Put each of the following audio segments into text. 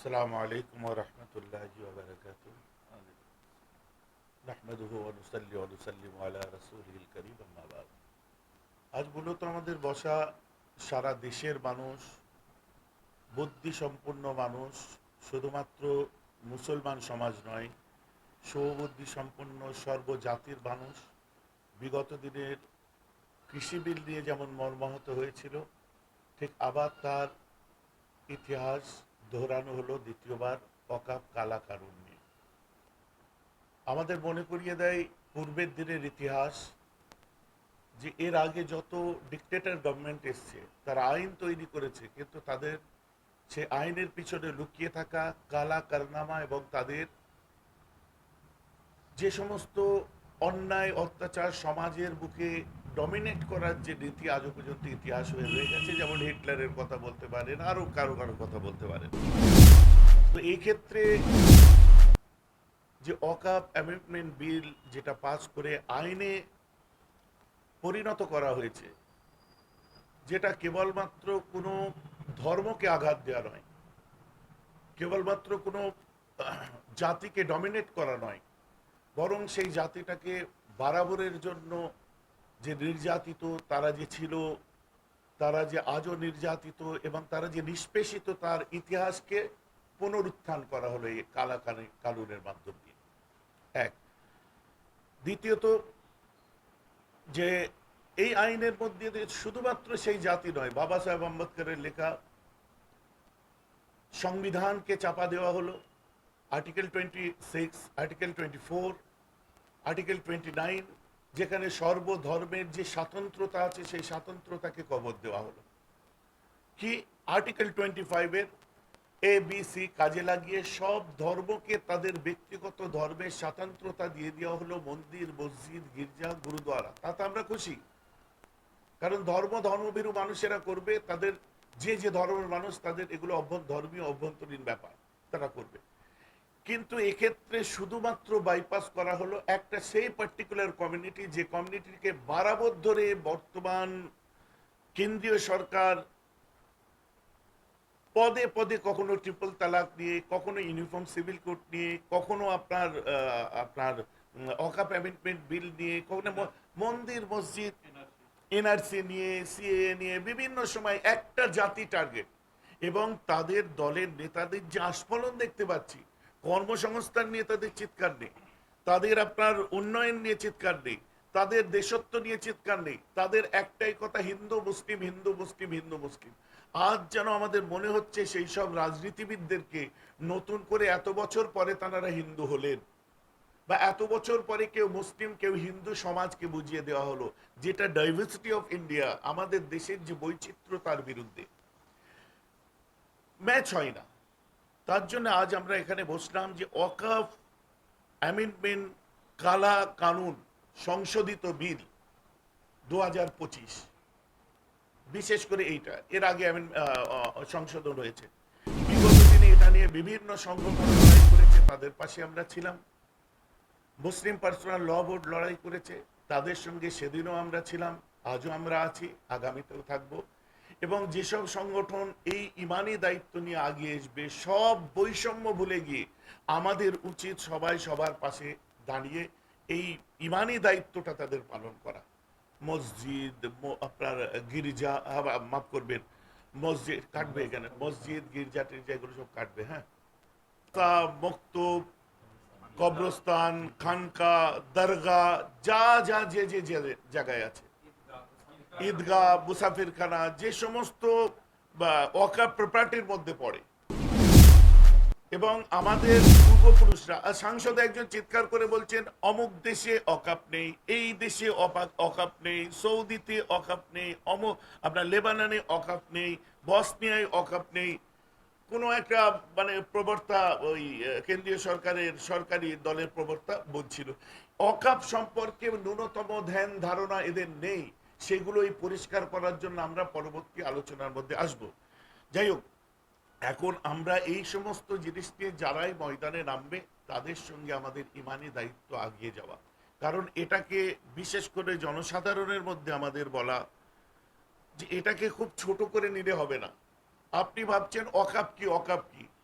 السلام عليكم ورحمة الله وبركاته نحمده ونصلي ونسلم على رسوله الكريم أما بعد আজ মূলত আমাদের বসা সারা দেশের মানুষ বুদ্ধি সম্পন্ন মানুষ শুধুমাত্র মুসলমান সমাজ নয় সৌবুদ্ধি সম্পন্ন সর্বজাতির মানুষ বিগত দিনের কৃষি বিল নিয়ে যেমন মর্মাহত হয়েছিল ঠিক আবার তার ইতিহাস দোহরানো হলো দ্বিতীয়বার অকাপ কালা কারণ নিয়ে আমাদের মনে করিয়ে দেয়, পূর্বের দিনের ইতিহাস যে এর আগে যত ডিকটেটর গভর্নমেন্ট এসছে, তারা আইন তৈরি করেছে, কিন্তু তাদের সে আইনের পিছনে লুকিয়ে থাকা কালা কারনামা এবং তাদের যে সমস্ত অন্যায়, অত্যাচার সমাজের বুকে ডমিনেট করার যে নীতি আজও পর্যন্ত ইতিহাস হয়ে রয়ে গেছে, যেমন হিটলারের কথা বলতে পারেন আরও কারও কারও কথা বলতে পারেন। তো এই ক্ষেত্রে যে অকাপ অ্যামেন্ডমেন্ট বিল যেটা পাস করে আইনে পরিণত করা হয়েছে, যেটা কেবলমাত্র কোনো ধর্মকে আঘাত দেওয়া নয়, কেবলমাত্র কোনো জাতিকে ডমিনেট করা নয়, বরং সেই জাতিটাকে বারাবরের জন্য যে নির্যাতিত, তারা যে ছিল, তারা যে আজও নির্যাতিত এবং তারা যে নিষ্পেষিত, তার ইতিহাসকে পুনরুত্থান করা হলো এই কালা কানে- কানুনের মাধ্যম দিয়ে। এক। দ্বিতীয়ত, যে এই আইনের মধ্যে শুধুমাত্র সেই জাতি নয়, বাবা সাহেব আম্বেদকরের লেখা সংবিধানকে চাপা দেওয়া হলো, article twenty six, article twenty four, article twenty nine যেখানে সর্বধর্মের যে স্বাতন্ত্রতা আছে, সেই স্বাতন্ত্রতাকে কবর দেওয়া হলো। কি? আর্টিকেল টোয়েন্টি ফাইভের এ বি সি কাজে লাগিয়ে সব ধর্মকে তাদের ব্যক্তিগত ধর্মের স্বাতন্ত্রতা দিয়ে দেওয়া হলো। মন্দির, মসজিদ, গির্জা গুরুদ্বারা তাতে আমরা খুশি। কারণ ধর্ম, ধর্মভীরু মানুষেরা করবে, তাদের যে যে ধর্মের মানুষ, তাদের এগুলো ধর্মীয় অভ্যন্তরীণ ব্যাপার তারা করবে। কিন্তু এক্ষেত্রে শুধুমাত্র বাইপাস করা হলো একটা সেই পার্টিকুলার কমিউনিটি যে কমিউনিটিকে বারাবর ধরে বর্তমান কেন্দ্রীয় সরকার পদে পদে কখনো ট্রিপল তালাক নিয়ে কখনো ইউনিফর্ম সিভিল কোড নিয়ে, কখনো আপনার আপনার অকাপ অ্যামেন্ডমেন্ট বিল নিয়ে, কখনো মন্দির, মসজিদ এনআরসি নিয়ে সিএ নিয়ে, বিভিন্ন সময় একটা জাতি টার্গেট এবং তাদের দলের নেতাদের যে আস্ফলন দেখতে পাচ্ছি কর্মসংস্থান নিয়ে তাদের চিৎকার নেই। তাদের আপনার উন্নয়ন নিয়ে চিৎকার নেই। তাদের দেশত্ব নিয়ে চিৎকার নেই। তাদের একটাই কথা, হিন্দু, মুসলিম হিন্দু মুসলিম হিন্দু, মুসলিম। আজ যেন আমাদের মনে হচ্ছে সেই সব রাজনীতিবিদদেরকে নতুন করে এত বছর পরে তারা হিন্দু হলেন বা এত বছর পরে কেউ মুসলিম, কেউ হিন্দু সমাজকে বুঝিয়ে দেওয়া হলো, যেটা ডাইভার্সিটি অফ ইন্ডিয়া আমাদের দেশের যে বৈচিত্র্য তার বিরুদ্ধে। ম্যাচ হয় না। তার জন্য আজ আমরা এখানে বসলাম যে অকাফ অ্যামেন্ডমেন্ট, কালা কানুন, সংশোধিত বিল দু বিশেষ করে এইটা। এর আগে সংশোধন হয়েছে। বিগত দিনে এটা নিয়ে বিভিন্ন সংগঠন লড়াই করেছে, তাদের পাশে আমরা ছিলাম। মুসলিম পার্সোনাল ল বোর্ড লড়াই করেছে, তাদের সঙ্গে সেদিনও আমরা ছিলাম, আজও আমরা আছি, আগামীতেও থাকব। এবং যেসব সংগঠন এই ইমানি দায়িত্ব নিয়ে আগিয়ে আসবে, সব বৈষম্য ভুলে গিয়ে আমাদের উচিত সবাই সবার পাশে দাঁড়িয়ে এই ইমানি দায়িত্বটা তাদের পালন করা। মসজিদ আপনার গির্জা মাফ করবেন, মসজিদ কাটবে এখানে, মসজিদ, গির্জা, টির্জা, এগুলো সব কাটবে হ্যাঁ। তা মক্তব, কবরস্থান, খানকা দরগা যা, যে যে যে, জায়গায় আছে। ঈদগাহ মুসাফিরখানা, যে সমস্ত অকা প্রপার্টির মধ্যে পড়ে। এবং আমাদের পূর্বপুরুষরা সাংসদ একজন চিৎকার করে বলছেন, অমুক দেশে অকাপ নেই, এই দেশে অকাপ নেই, সৌদিতে অকাপ নেই, অমুক, আপনার লেবাননে অকাপ নেই, বসনিয়ায় অকাপ নেই। কোনো একটা মানে প্রবর্তা ওই কেন্দ্রীয় সরকারের, সরকারি দলের প্রবর্তা বলছিল। অকাপ সম্পর্কে ন্যূনতম ধ্যান, ধারণা এদের নেই। সেগুলোই পরিষ্কার করার জন্য আমরা পরবর্তী আলোচনার মধ্যে আসব। যাই হোক, এখন আমরা এই সমস্ত জিনিস নিয়ে যারাই ময়দানে নামবে, তাদের সঙ্গে আমাদের ইমানি দায়িত্ব আগিয়ে যাওয়া। কারণ এটাকে বিশেষ করে জনসাধারণের মধ্যে আমাদের বলা যে এটাকে খুব ছোট করে নিলে হবে না। আপনি ভাবছেন অকাপ কি অকাপ কি?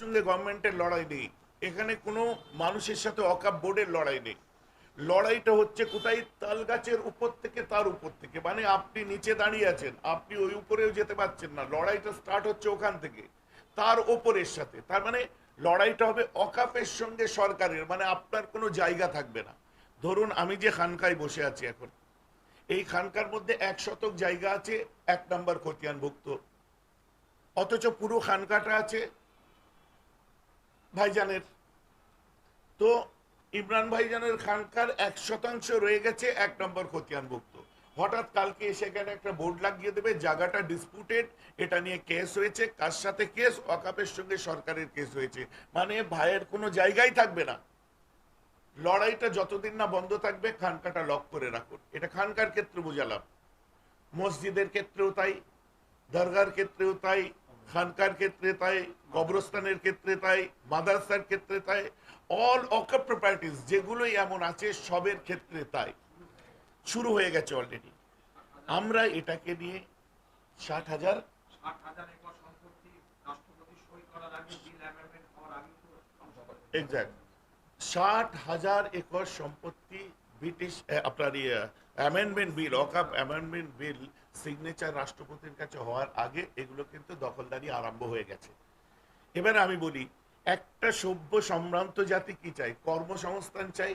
সঙ্গে গভর্নমেন্টের লড়াই নেই। এখানে কোনো মানুষের সাথে অকাপ বোর্ডের লড়াই নেই। লড়াইটা হচ্ছে কোথায়? উপর থেকে, তার উপর থেকে। মানে আপনি নিচে দাঁড়িয়ে আছেন, আপনি ওই উপরেও যেতে পারছেন না। লড়াইটা স্টার্ট হচ্ছে ওখান থেকে, তার ওপরের সাথে। তার মানে লড়াইটা হবে অকাপের সঙ্গে সরকারের মানে আপনার কোনো জায়গা থাকবে না। ধরুন আমি যে খানকায় বসে আছি এখন, এই খানকার মধ্যে এক শতক জায়গা আছে, এক নম্বর খতিয়ানভুক্ত। অথচ পুরো খানকাটা আছে ভাইজানের। তো ইমরান ভাইজানের খানকার এক শতাংশ রয়ে গেছে এক নম্বর খতিয়ানভুক্ত। হঠাৎ কালকে এসে সেখানে একটা বোর্ড লাগিয়ে দেবে, জায়গাটা ডিসপুটেড এটা নিয়ে কেস হয়েছে। কার সাথে কেস অকাপের সঙ্গে সরকারের কেস হয়েছে। মানে ভাইয়ের কোনো জায়গাই থাকবে না। লড়াইটা যতদিন না বন্ধ থাকবে, খানকাটা লক করে রাখুন। এটা খানকার ক্ষেত্রে বোঝালাম। মসজিদের ক্ষেত্রেও তাই, দরগার ক্ষেত্রেও তাই খানকার ক্ষেত্রে তাই কবরস্থানের ক্ষেত্রে তাই মাদ্রাসার ক্ষেত্রে তাই অল অকাপ প্রপার্টিস যেগুলোই এমন আছে সবের ক্ষেত্রে তাই। শুরু হয়ে গেছে অলরেডি আমরা এটাকে নিয়ে ষাট হাজার ষাট হাজার একর সম্পত্তি ব্রিটিশ আপনার ইয়ে অ্যামেন্ডমেন্ট বিল অকাপ অ্যামেন্ডমেন্ট বিল সিগনেচার রাষ্ট্রপতির কাছে হওয়ার আগে এগুলো কিন্তু দখলদারি আরম্ভ হয়ে গেছে। এবার আমি বলি, একটা সভ্য সম্ভ্রান্ত জাতি কি চাই কর্মসংস্থান চাই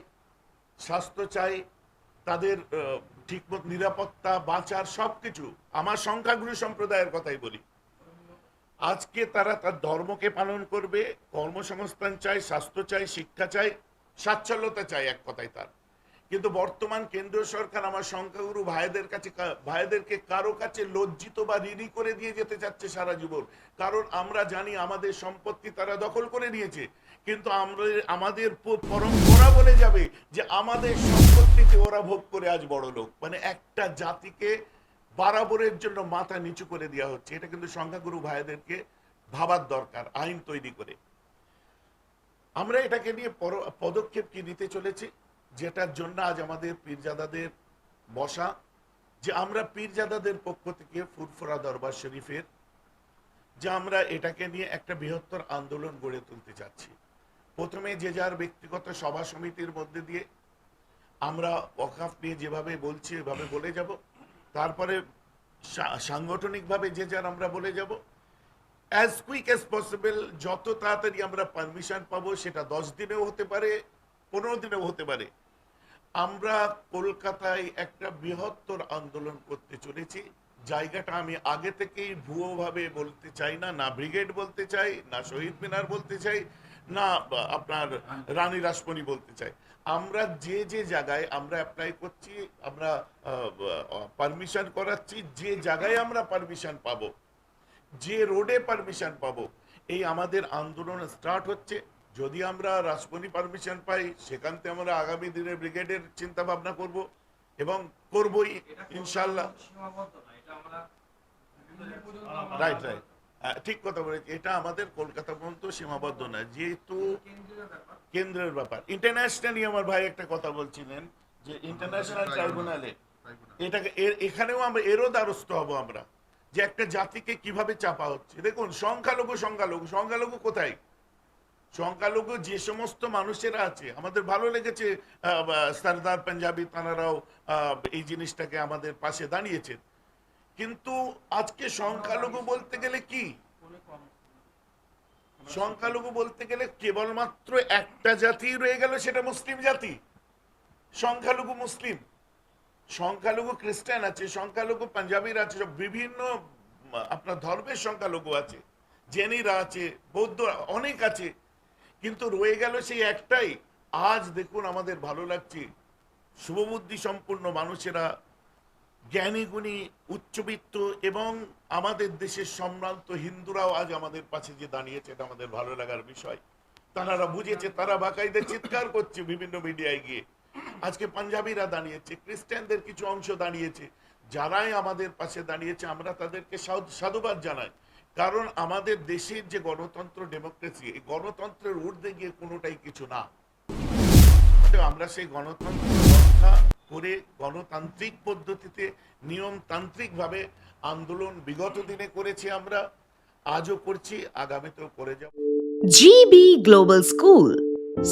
স্বাস্থ্য চাই তাদের ঠিক নিরাপত্তা, বাঁচার সবকিছু। আমার সংখ্যাগুরু সম্প্রদায়ের কথাই বলি। আজকে তারা তার ধর্মকে পালন করবে, কর্মসংস্থান চাই স্বাস্থ্য চাই শিক্ষা চাই সাচ্ছল্যতা চাই এক কথায় তার। কিন্তু বর্তমান কেন্দ্রীয় সরকার আমার সংখ্যাগুরু ভাইদের কাছে ভাইদেরকে কারও কাছে লজ্জিত বা ঋণী করে দিয়ে যেতে চাচ্ছে সারা জীবন। কারণ আমরা জানি আমাদের সম্পত্তি তারা দখল করে নিয়েছে। কিন্তু আমরা, আমাদের পরম্পরা বলে যাবে যে আমাদের সম্পত্তিতে ওরা ভোগ করে আজ বড় লোক। মানে একটা জাতিকে বারাবরের জন্য মাথা নিচু করে দেওয়া হচ্ছে। এটা কিন্তু সংখ্যাগুরু ভাইদেরকে ভাবার দরকার, আইন তৈরি করে। আমরা এটাকে নিয়ে পদক্ষেপ কি নিতে চলেছি? যেটার জন্য আজ আমাদের পীরজাদাদের বসা, যে আমরা পীরজাদাদের পক্ষ থেকে ফুরফুরা দরবার শরীফের, যে আমরা এটাকে নিয়ে একটা বৃহত্তর আন্দোলন গড়ে তুলতে চাচ্ছি। প্রথমে যে যার ব্যক্তিগত সভা সমিতির মধ্যে দিয়ে আমরা ওয়াকাফ নিয়ে যেভাবে বলছি, এভাবে বলে যাব। তারপরে সাংগঠনিকভাবে যে যার আমরা বলে যাব। অ্যাজ কুইক অ্যাজ পসিবল যত তাড়াতাড়ি আমরা পারমিশন পাবো, সেটা দশ দিনেও হতে পারে, পনেরো দিনেও হতে পারে। আমরা কলকাতায় একটা বৃহত্তর আন্দোলন করতে চলেছি। জায়গাটা আমি আগে থেকেই ভুয়োভাবে বলতে চাই না না ব্রিগেড বলতে চাই, না শহীদ মিনার বলতে চাই, না আপনার রানী রাসমণি বলতে চাই। আমরা যে যে জায়গায় আমরা অ্যাপ্লাই করছি, আমরা পারমিশন করাচ্ছি, যে জায়গায় আমরা পারমিশন পাবো, যে রোডে পারমিশন পাব, এই আমাদের আন্দোলন স্টার্ট হচ্ছে। যদি আমরা রাসমণি পারমিশন পাই, সেখান থেকে আমরা আগামী দিনে ব্রিগেডের চিন্তা ভাবনা করব এবং করবই ইনশাল্লাহ পর্যন্ত আমরা- রাইট রাইট ঠিক কথা বলেছি এটা আমাদের কলকাতা পর্যন্ত সীমাবদ্ধ না, যেহেতু কেন্দ্রের ব্যাপার। ইন্টারন্যাশনালি আমার ভাই একটা কথা বলছিলেন, যে ইন্টারন্যাশনাল ট্রাইব্যুনালে এটাকে এখানেও আমরা, এরও দ্বারস্থ হব আমরা, যে একটা জাতিকে কীভাবে চাপা হচ্ছে। দেখুন, সংখ্যালঘু সংখ্যালঘু সংখ্যালঘু কোথায়? সংখ্যালঘু যে সমস্ত মানুষেরা আছে আমাদের ভালো লেগেছে সর্দার পাঞ্জাবি তানারাও আহ, এই জিনিসটাকে আমাদের পাশে দাঁড়িয়েছেন। কিন্তু আজকে সংখ্যালঘু বলতে গেলে কি? সংখ্যালঘু বলতে গেলে কেবলমাত্র একটা জাতি রয়ে গেল সেটা মুসলিম জাতি। সংখ্যালঘু মুসলিম। সংখ্যালঘু খ্রিস্টান আছে সংখ্যালঘু পাঞ্জাবির আছে সব বিভিন্ন আপনার ধর্মের সংখ্যালঘু আছে। জেনিরা আছে বৌদ্ধ অনেক আছে। কিন্তু রয়ে গেল সেই একটাই। আজ দেখুন আমাদের ভালো লাগছে। শুভবুদ্ধি সম্পূর্ণ মানুষেরা, জ্ঞানীগুণী, উচ্চবিত্ত এবং আমাদের দেশের সম্ভ্রান্ত হিন্দুরাও আজ আমাদের পাশে যে দাঁড়িয়েছে এটা আমাদের ভালো লাগার বিষয়। তারা বুঝেছে, তারা বাকাইদের চিৎকার করছে বিভিন্ন মিডিয়ায় গিয়ে। আজকে পাঞ্জাবিরা দাঁড়িয়েছে, খ্রিস্টানদের কিছু অংশ দাঁড়িয়েছে। যারাই আমাদের পাশে দাঁড়িয়েছে, আমরা তাদেরকে সাধু- সাধুবাদ জানাই। কারণ আমাদের দেশের যে গণতন্ত্র ডেমোক্রেসি এই গণতন্ত্রের ঊর্ধ্বে গিয়ে কোনোটাই কিছু না। আমরা সেই গণতন্ত্র রক্ষা করে গণতান্ত্রিক পদ্ধতিতে নিয়মতান্ত্রিকভাবে আন্দোলন বিগত দিনে করেছি আমরা আজও করছি আগামীতেও করে যাব। GB Global School,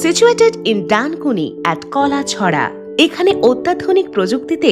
situated in Dankuni at Kalachhara. এখানে অত্যাধুনিক প্রযুক্তিতে